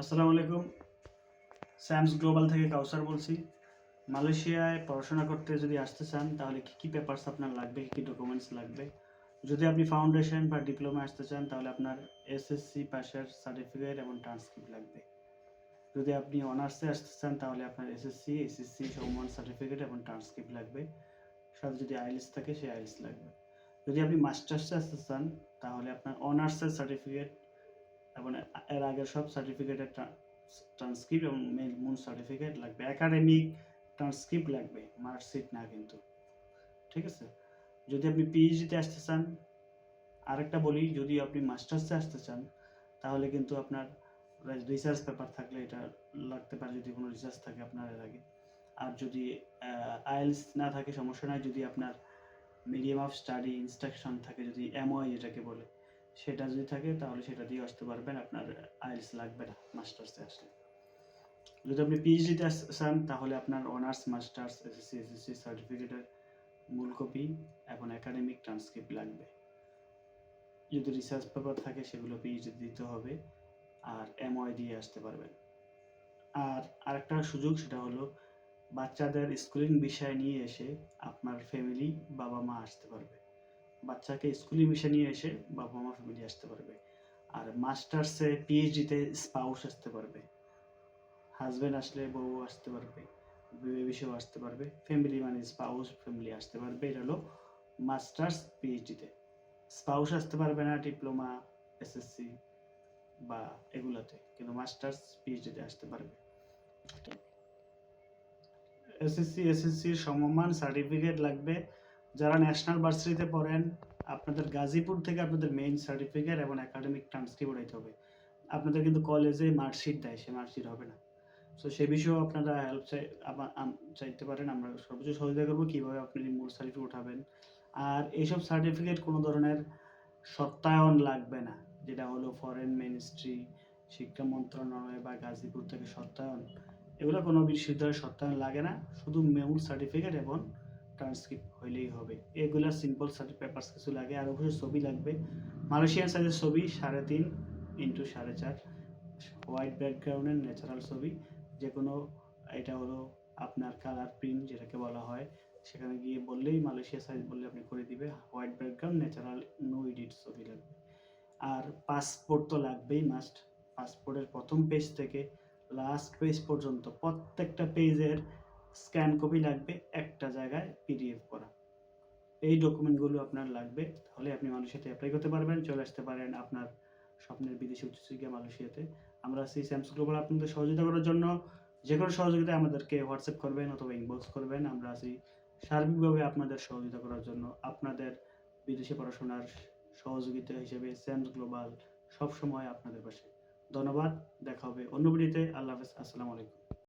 আসসালামু আলাইকুম। Sam's global থেকে কাউসার বলছি। মালয়েশিয়ায় পড়াশোনা করতে যদি আসতে চান, তাহলে কী কী পেপারস আপনার লাগবে, কী কী ডকুমেন্টস লাগবে? যদি আপনি ফাউন্ডেশন বা ডিপ্লোমা আসতে চান, তাহলে আপনার এসএসসি পাশের সার্টিফিকেট এবং ট্রান্সক্রিপ্ট লাগবে। যদি আপনি অনার্সে আসতে চান, তাহলে আপনার এসএসসি এসএসসি সমমান সার্টিফিকেট এবং ট্রান্সক্রিপ্ট লাগবে। সাথে যদি আইএলস থাকে, সেই আইএলস লাগবে। যদি আপনি মাস্টার্সে আসতে চান, তাহলে আপনার অনার্সের সার্টিফিকেট এবং এর আগের সব সার্টিফিকেটের ট্রান্সক্রিপ্ট এবং মেল সার্টিফিকেট লাগবে। একাডেমিক ট্রান্সক্রিপ্ট লাগবে মার্কশিট না কিন্তু। ঠিক আছে? যদি আপনি পিএইচডিতে আসতে চান, আরেকটা বলি, যদি আপনি মাস্টার্সে আসতে চান, তাহলে কিন্তু আপনার রিসার্চ পেপার থাকলে এটা লাগতে পারে, যদি কোনো রিসার্চ থাকে আপনার এর আগে। আর যদি আইএলস না থাকে, সমস্যা নাই। যদি আপনার মিডিয়াম অফ স্টাডি ইনস্ট্রাকশন থাকে, যদি এমওআই যেটাকে বলে। সেটা যদি থাকে, তাহলে সেটা দিয়ে আসতে পারবেন। আপনার আইএলস লাগবে না, মাস্টার্সে আসলে। যদি আপনি পিএইচডিতে চান, তাহলে আপনার অনার্স, মাস্টার্স এসএসসি এসএসসি সার্টিফিকেটের মূল কপি এবং একাডেমিক ট্রান্সক্রিপ্ট লাগবে। যদি রিসার্চ পেপার থাকে, সেগুলো পিএইচডি দিতে হবে, আর এমওআই দিয়ে আসতে পারবেন। আর আরেকটা সুযোগ, সেটা হলো বাচ্চাদের স্কুলিং বিষয় নিয়ে এসে আপনার ফ্যামিলি বাবা মা আসতে পারবে। বাচ্চাকে স্কুলিং বিষয় নিয়ে এসে বাবা মা ফ্যামিলি আসতে পারবে। আর মাস্টার্সে পিএইচডিতে স্পাউস আসতে পারবে। হাজব্যান্ড আসলে বউ আসতে পারবে সেও আসতে পারবে ফ্যামিলি মানে স্পাউস ফ্যামিলি আসতে পারবে। এটা হলো মাস্টার্স পিএইচডিতে স্পাউস আসতে পারবে না ডিপ্লোমা এসএসসি বা এগুলাতে, কিন্তু মাস্টার্স পিএইচডিতে আসতে পারবে। এসএসসি এসএসসির সমমান সার্টিফিকেট লাগবে। যারা ন্যাশনাল ভার্সিটিতে পড়েন, আপনাদের গাজীপুর থেকে আপনাদের মেইন সার্টিফিকেট এবং একাডেমিক ট্রান্সক্রিপ্ট উঠাইতে হবে। আপনাদের কিন্তু কলেজে মার্কশিট দেয় সে মার্কশিট হবে না। সো সে বিষয়েও আপনারা হেল্প চাই চাইতে পারেন। আমরা সর্বোচ্চ সহযোগিতা করব কীভাবে আপনি মূল সার্টিফিকেট উঠাবেন। আর এইসব সার্টিফিকেট কোনো ধরনের সত্যায়ন লাগবে না, যেটা হলো ফরেন মিনিস্ট্রি শিক্ষা মন্ত্রণালয় বা গাজীপুর থেকে সত্যায়ন। এগুলো কোনো বিশ্ববিদ্যালয়ের সত্যায়ন লাগে না। শুধু মূল সার্টিফিকেট এবং ট্রান্সক্রিপ্ট হইলেই হবে। এগুলা সিম্পল পেপারস কিছু লাগে, আর অবশ্যই ছবি লাগবে। মালয়েশিয়ান সাইজের ছবি, সাড়ে তিন ইন্টু সাড়ে চার। হোয়াইট ব্যাকগ্রাউন্ডের ন্যাচারাল ছবি যে কোনো এটা হলো আপনার কালার প্রিন্ট যেটাকে বলা হয়। সেখানে গিয়ে বললেই মালয়েশিয়া সাইজ বললে আপনি করে দিবে। White background natural no edit ছবি লাগবে। আর পাসপোর্ট তো লাগবেই মাস্ট পাসপোর্টের প্রথম পেজ থেকে লাস্ট পেজ পর্যন্ত প্রত্যেকটা পেজের স্ক্যান কপি লাগবে একটা জায়গায় পিডিএফ করা। এই ডকুমেন্টগুলো আপনার লাগবে, তাহলে আপনি মালয়েশিয়াতে অ্যাপ্লাই করতে পারবেন, চলে আসতে পারেন আপনার স্বপ্নের বিদেশি উচ্চশিক্ষা মালয়েশিয়াতে। আমরা সেই স্যামস গ্লোবাল আপনাদের সহযোগিতা করার জন্য যে কোনো সহযোগিতা আমাদেরকে হোয়াটসঅ্যাপ করবেন অথবা ইনবক্স করবেন। আমরা আছি সার্বিকভাবে আপনাদের সহযোগিতা করার জন্য আপনাদের বিদেশে পড়াশোনার সহযোগিতা হিসেবে স্যামস গ্লোবাল সবসময় আপনাদের পাশে। ধন্যবাদ, দেখা হবে অন্য ভিডিওতে আল্লাহ হাফেজ, আসসালামু আলাইকুম।